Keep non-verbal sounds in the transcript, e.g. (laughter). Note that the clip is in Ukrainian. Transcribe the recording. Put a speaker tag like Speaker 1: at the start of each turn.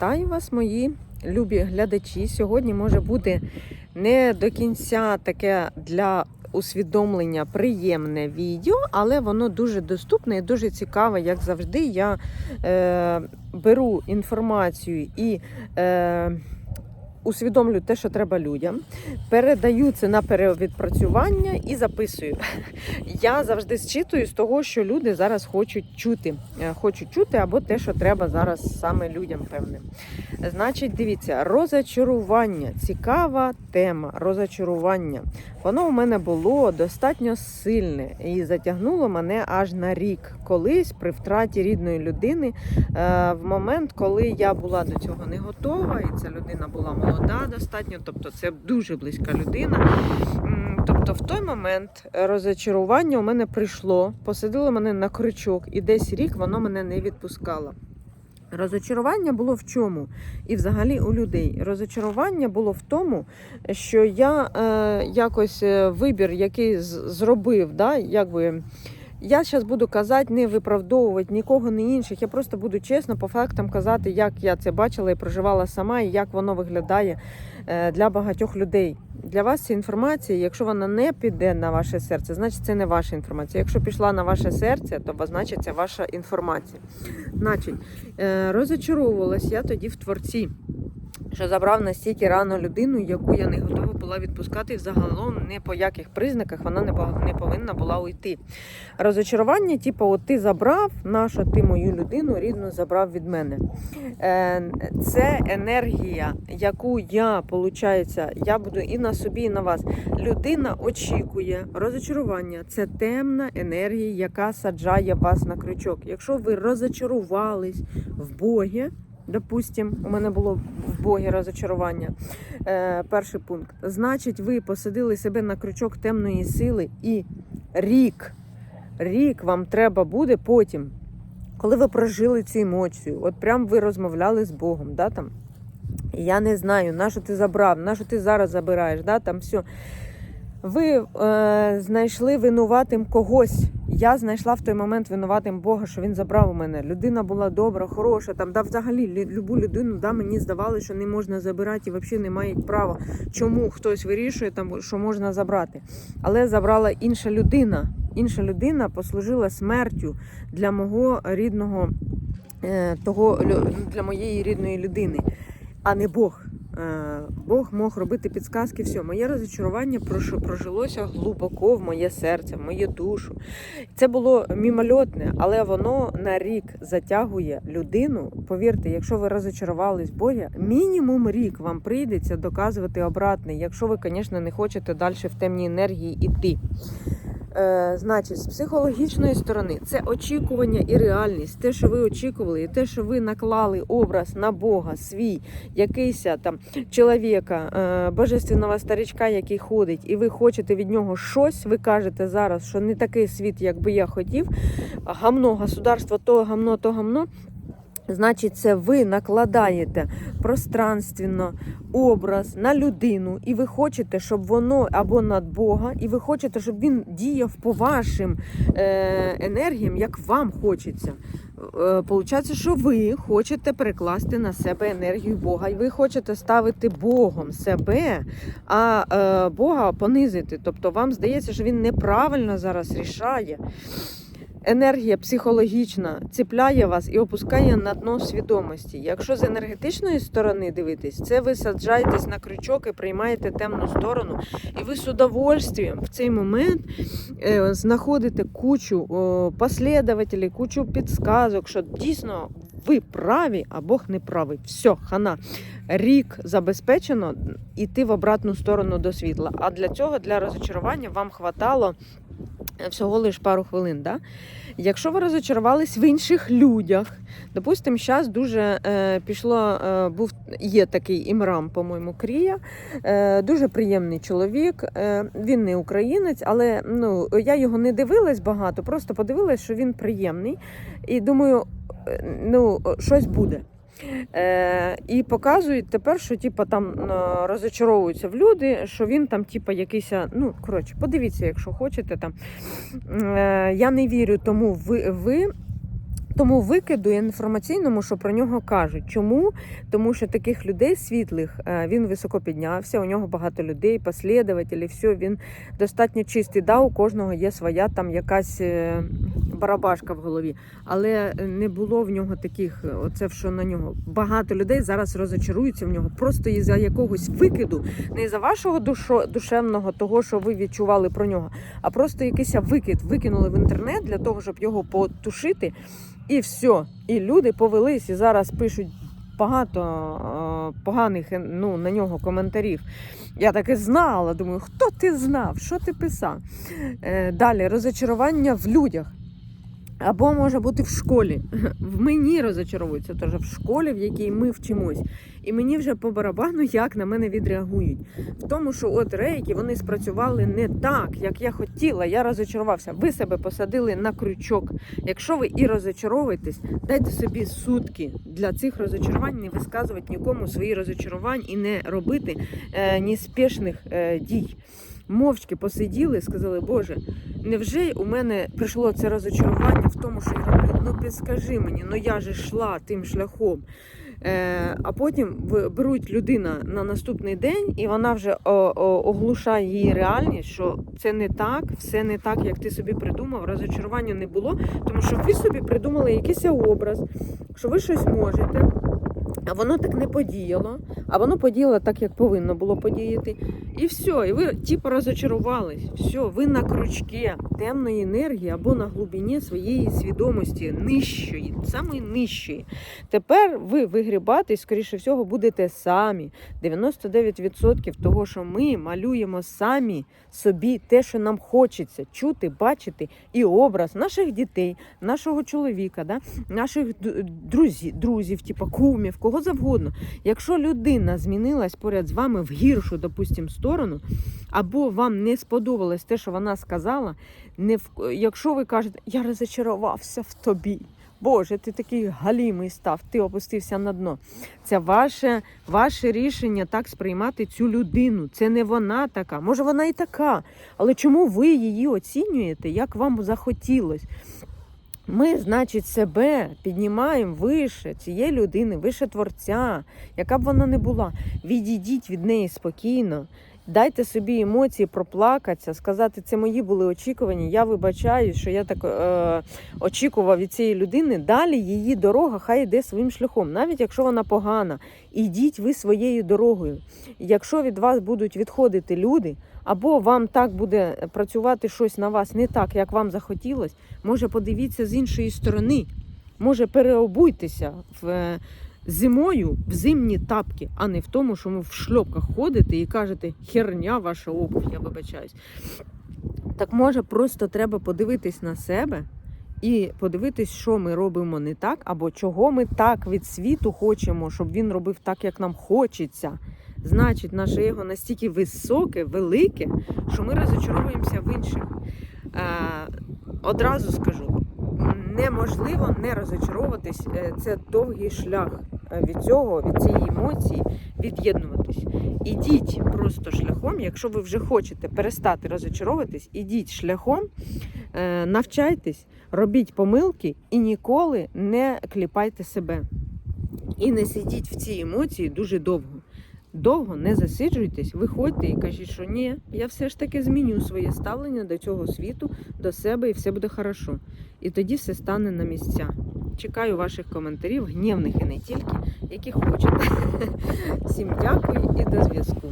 Speaker 1: Вітаю вас, мої любі глядачі. Сьогодні може бути не до кінця таке для усвідомлення приємне відео, але воно дуже доступне і дуже цікаве, як завжди. Я е, беру інформацію і е, усвідомлю те, що треба людям, передаю це на перевідпрацювання і записую. Я завжди зчитую з того, що люди зараз хочуть чути. Е, Хочуть чути або те, що треба зараз саме людям певним. Значить, дивіться, розочарування. Цікава тема розочарування. Воно у мене було достатньо сильне і затягнуло мене аж на рік. Колись при втраті рідної людини, е, в момент, коли я була до цього не готова, і ця людина була молода достатньо, тобто це дуже близька людина. Тобто, в той момент розочарування у мене прийшло, посадило мене на крючок, і десь рік воно мене не відпускало. Розочарування було в чому? І взагалі у людей. Розочарування було в тому, що я е, якось е, вибір, який зробив, да, якби. Я зараз буду казати, не виправдовувати нікого, не інших. Я просто буду чесно по фактам казати, як я це бачила і проживала сама, і як воно виглядає е, для багатьох людей. Для вас ця інформація, якщо вона не піде на ваше серце, значить це не ваша інформація. Якщо пішла на ваше серце, то значить це ваша інформація. Значить, е, розочаровувалась я тоді в творці, що забрав настільки рано людину, яку я не готова була відпускати. І загалом не по яких признаках вона не повинна була уйти. Розочарування, типу, от ти забрав, наша ти мою людину рідну забрав від мене. Е, Це енергія, яку я, виходить, я буду і на собі, і на вас. Людина очікує розочарування. Це темна енергія, яка саджає вас на крючок. Якщо ви розочарувались в Богі, допустим, у мене було в Богі розочарування. Е, перший пункт. Значить, ви посадили себе на крючок темної сили і рік, рік вам треба буде потім, коли ви прожили цю емоцію, от прям ви розмовляли з Богом, да, там. Я не знаю, на що ти забрав, на що ти зараз забираєш, да, там все. Ви е, знайшли винуватим когось. Я знайшла в той момент винуватим Бога, що він забрав у мене. Людина була добра, хороша. Там да, взагалі любу людину да, мені здавалося, що не можна забирати і взагалі не мають права. Чому хтось вирішує там, що можна забрати? Але забрала інша людина. Інша людина послужила смертю для мого рідного, е, того для моєї рідної людини, а не Бог. Е, Бог мог робити підсказки. Все, моє розочарування прош- прожилося глибоко в моє серце, в мою душу. Це було мімольотне, але воно на рік затягує людину. Повірте, якщо ви розочарувались в Богі, мінімум рік вам прийдеться доказувати обратне, якщо ви, звісно, не хочете далі в темній енергії йти. Е, значить, з психологічної сторони це очікування і реальність. Те, що ви очікували, і те, що ви наклали образ на Бога, свій якийсь там чоловіка, е, божественного старичка, який ходить, і ви хочете від нього щось, ви кажете зараз, що не такий світ, як би я хотів. Гамно, государство, то гамно, то гамно. Значить, це ви накладаєте пространственно образ на людину, і ви хочете, щоб воно або над Бога, і ви хочете, щоб він діяв по вашим е, енергіям, як вам хочеться. Е, Получається, що ви хочете перекласти на себе енергію Бога, і ви хочете ставити Богом себе, а е, Бога понизити. Тобто вам здається, що він неправильно зараз рішає. Енергія психологічна ціпляє вас і опускає на дно свідомості. Якщо з енергетичної сторони дивитись, це ви саджаєтесь на крючок і приймаєте темну сторону, і ви з удовольствием в цей момент е, знаходите кучу послідователів, кучу підсказок, що дійсно ви праві, а Бог не правий. Все, хана. Рік забезпечено іти в обратну сторону до світла. А для цього, для розочарування, вам хватало всього лише пару хвилин. Да? Якщо ви розочарувались в інших людях, допустимо, зараз дуже е, пішло, е, був є такий імрам, по-моєму, Крія, е, дуже приємний чоловік. Е, він не українець, але ну, я його не дивилась багато, просто подивилась, що він приємний. І думаю, е, ну, щось буде. Е, і показують тепер, що типа, там е, розочаровуються в люди, що він там, типа, якийсь. Ну, коротше, подивіться, якщо хочете. Там. Е, я не вірю, тому ви. ви тому викиду інформаційному, що про нього кажуть. Чому? Тому що таких людей світлих е, він високо піднявся. У нього багато людей, послідователі, все він достатньо чистий. Да, у кожного є своя там якась е, барабашка в голові, але не було в нього таких. е, Оце що на нього багато людей зараз розочаруються в нього просто із за якогось викиду, не за вашого душо, душевного того, що ви відчували про нього, а просто якийсь викид викинули в інтернет для того, щоб його потушити, і все. І люди повелись і зараз пишуть багато е, поганих е, ну, на нього коментарів. Я так і знала. Думаю, хто ти знав? Що ти писав? Далі розочарування в людях. Або може бути в школі. (laughs) В мені розочаровуються теж в школі, в якій ми вчимось. І мені вже по барабану, як на мене відреагують. В тому, що от рейки вони спрацювали не так, як я хотіла. Я розочарувався. Ви себе посадили на крючок. Якщо ви і розочаровуєтесь, дайте собі сутки для цих розочарувань, не висказувати нікому свої розочарувань і не робити е, ні спішних е, дій. Мовчки посиділи, сказали, Боже, невже у мене прийшло це розочарування в тому, що я роблю? Ну підскажи мені, ну я же йшла тим шляхом. Е, а потім беруть людина на наступний день, і вона вже оглушає її реальність, що це не так, все не так, як ти собі придумав. Розочарування не було, тому що ви собі придумали якийсь образ, що ви щось можете. А воно так не подіяло, а воно подіяло так, як повинно було подіяти. І все, і ви типу розочарувались. Все, ви на крючки темної енергії або на глибині своєї свідомості нижчої, самої нижчої. Тепер ви вигрібати, скоріше всього, будете самі. 99% того, що ми малюємо самі собі те, що нам хочеться чути, бачити, і образ наших дітей, нашого чоловіка, да? наших друзів, друзів, типу кумів, кого завгодно. Якщо людина змінилась поряд з вами в гіршу, допустим, сторону, або вам не сподобалось те, що вона сказала, не в... якщо ви кажете, я розочарувався в тобі. Боже, ти такий галімий став, ти опустився на дно. Це ваше, ваше рішення так сприймати цю людину. Це не вона така. Може, вона і така. Але чому ви її оцінюєте, як вам захотілось? Ми, значить, себе піднімаємо вище цієї людини, вище творця, яка б вона не була. Відійдіть від неї спокійно. Дайте собі емоції проплакатися, сказати, це мої були очікування. Я вибачаю, що я так е, очікував від цієї людини. Далі її дорога хай йде своїм шляхом, навіть якщо вона погана. Ідіть ви своєю дорогою. Якщо від вас будуть відходити люди, або вам так буде працювати щось на вас не так, як вам захотілось, може подивіться з іншої сторони. Може, переобуйтеся в е, зимою в зимні тапки, а не в тому, що ви в шльопках ходите і кажете херня ваша обувь, я вибачаюсь. Так може просто треба подивитись на себе і подивитись, що ми робимо не так, або чого ми так від світу хочемо, щоб він робив так, як нам хочеться. Значить, наше его настільки високе, велике, що ми розочаровуємося в інших. Е, одразу скажу, неможливо не розочаровуватись. Е, Це довгий шлях е, від цього, від цієї емоції, від'єднуватись. Ідіть просто шляхом, якщо ви вже хочете перестати розочаровуватись, ідіть шляхом, навчайтесь, робіть помилки і ніколи не кліпайте себе. І не сидіть в цій емоції дуже довго. Довго не засиджуйтесь, виходьте і кажіть, що ні, я все ж таки зміню своє ставлення до цього світу, до себе, і все буде хорошо. І тоді все стане на місця. Чекаю ваших коментарів, гнівних і не тільки, які хочете. (laughs) Всім дякую і до зв'язку.